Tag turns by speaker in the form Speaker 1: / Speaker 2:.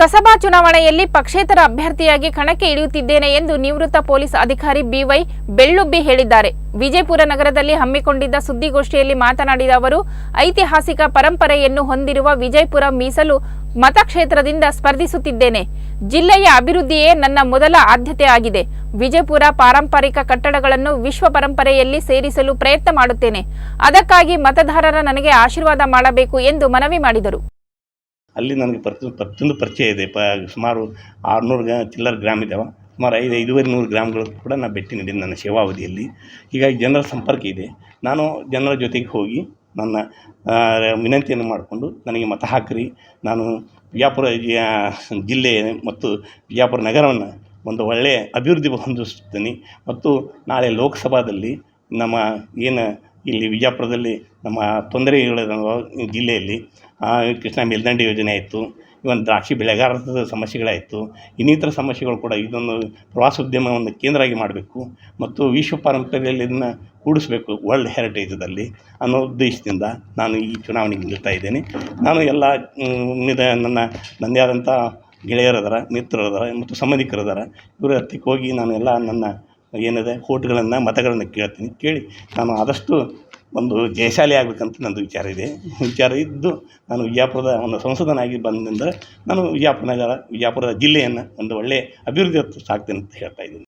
Speaker 1: ಕಸಬಾ ಚುನಾವಣೆಯಲ್ಲಿ ಪಕ್ಷೇತರ ಅಭ್ಯರ್ಥಿಯಾಗಿ ಕಣಕ್ಕೆ ಇಳಿಯುತ್ತಿದ್ದೇನೆ ಎಂದು ನಿವೃತ್ತ ಪೊಲೀಸ್ ಅಧಿಕಾರಿ ಬಿವೈ ಬೆಳ್ಳುಬ್ಬಿ ಹೇಳಿದ್ದಾರೆ. ವಿಜಯಪುರ ನಗರದಲ್ಲಿ ಹಮ್ಮಿಕೊಂಡಿದ್ದ ಸುದ್ದಿಗೋಷ್ಠಿಯಲ್ಲಿ ಮಾತನಾಡಿದ ಅವರು, ಐತಿಹಾಸಿಕ ಪರಂಪರೆಯನ್ನು ಹೊಂದಿರುವ ವಿಜಯಪುರ ಮೀಸಲು ಮತಕ್ಷೇತ್ರದಿಂದ ಸ್ಪರ್ಧಿಸುತ್ತಿದ್ದೇನೆ. ಜಿಲ್ಲೆಯ ಅಭಿವೃದ್ಧಿಯೇ ನನ್ನ ಮೊದಲ ಆದ್ಯತೆ ಆಗಿದೆ. ವಿಜಯಪುರ ಪಾರಂಪರಿಕ ಕಟ್ಟಡಗಳನ್ನು ವಿಶ್ವ ಪರಂಪರೆಯಲ್ಲಿ ಸೇರಿಸಲು ಪ್ರಯತ್ನ ಮಾಡುತ್ತೇನೆ. ಅದಕ್ಕಾಗಿ ಮತದಾರರ ನನಗೆ ಆಶೀರ್ವಾದ ಮಾಡಬೇಕು ಎಂದು ಮನವಿ ಮಾಡಿದರು.
Speaker 2: ಅಲ್ಲಿ ನನಗೆ ಪ್ರತಿ ಪ್ರತಿಯೊಂದು ಪರಿಚಯ ಇದೆ. ಪ ಸುಮಾರು ಆರುನೂರು ಗ್ರಾ ಚಿಲ್ಲರ್ ಗ್ರಾಮ್ ಇದ್ದಾವೆ ಸುಮಾರು ಐದು ಐದೂವರೆ ನೂರು ಗ್ರಾಮ್ಗಳು ಕೂಡ ನಾನು ಭೇಟಿ ನೀಡಿದ್ದೀನಿ ನನ್ನ ಸೇವಾವಧಿಯಲ್ಲಿ ಹೀಗಾಗಿ ಜನರ ಸಂಪರ್ಕ ಇದೆ. ನಾನು ಜನರ ಜೊತೆಗೆ ಹೋಗಿ ನನ್ನ ವಿನಂತಿಯನ್ನು ಮಾಡಿಕೊಂಡು ನನಗೆ ಮತ ಹಾಕಿರಿ. ನಾನು ಬಿಜಾಪುರ ಜಿಲ್ಲೆ ಮತ್ತು ಬಿಜಾಪುರ ನಗರವನ್ನು ಒಂದು ಒಳ್ಳೆಯ ಅಭಿವೃದ್ಧಿ ಹೊಂದಿಸುತ್ತೇನೆ. ಮತ್ತು ನಾಳೆ ಲೋಕಸಭಾದಲ್ಲಿ ನಮ್ಮ ಏನು ಇಲ್ಲಿ ವಿಜಯಪುರದಲ್ಲಿ ನಮ್ಮ ತೊಂದರೆಗಳ ಜಿಲ್ಲೆಯಲ್ಲಿ ಕೃಷ್ಣ ಮೇಲ್ದಂಡೆ ಯೋಜನೆ ಆಯಿತು ಇವನ್ ದ್ರಾಕ್ಷಿ ಬೆಳೆಗಾರರ ಸಮಸ್ಯೆಗಳಾಯಿತು, ಇನ್ನಿತರ ಸಮಸ್ಯೆಗಳು ಕೂಡ ಇದೊಂದು ಪ್ರವಾಸೋದ್ಯಮವನ್ನು ಕೇಂದ್ರ ಆಗಿ ಮಾಡಬೇಕು ಮತ್ತು ವಿಶ್ವ ಪಾರಂಪರ್ಯದಲ್ಲಿ ಇದನ್ನು ಕೂಡಿಸಬೇಕು ವರ್ಲ್ಡ್ ಹೆರಿಟೇಜದಲ್ಲಿ ಅನ್ನೋ ಉದ್ದೇಶದಿಂದ ನಾನು ಈ ಚುನಾವಣೆಗೆ ನಿಲ್ತಾ ಇದ್ದೇನೆ. ನಾನು ಎಲ್ಲ ನನ್ನ ನನ್ನದೇ ಆದಂಥ ಗೆಳೆಯರದಾರ ಮಿತ್ರರದಾರ ಮತ್ತು ಸಂಬಂಧಿಕರದಾರ ಇವರ ಹತ್ತಿಕ್ಕೆ ಹೋಗಿ ನಾನು ಎಲ್ಲ ನನ್ನ ಏನಿದೆ? ಕೋಟ್ಗಳನ್ನು ಮತಗಳನ್ನು ಕೇಳ್ತೀನಿ. ಕೇಳಿ. ನಾನು ಆದಷ್ಟು ಒಂದು ಜಯಶಾಲಿ ಆಗಬೇಕಂತ ನಂದು ವಿಚಾರ ಇದೆ. ವಿಚಾರ ಇದ್ದು ನಾನು ವಿಜಯಪುರದ ಒಂದು ಸಂಸದನಾಗಿ ಬಂದಿಂದ ನಾನು ವಿಜಯಪುರ ನಗರ ವಿಜಯಪುರದ ಜಿಲ್ಲೆಯನ್ನು ಒಂದು ಒಳ್ಳೆಯ ಅಭಿವೃದ್ಧಿ ಸಾಕ್ತೇನೆ ಅಂತ ಹೇಳ್ತಾ ಇದ್ದೀನಿ.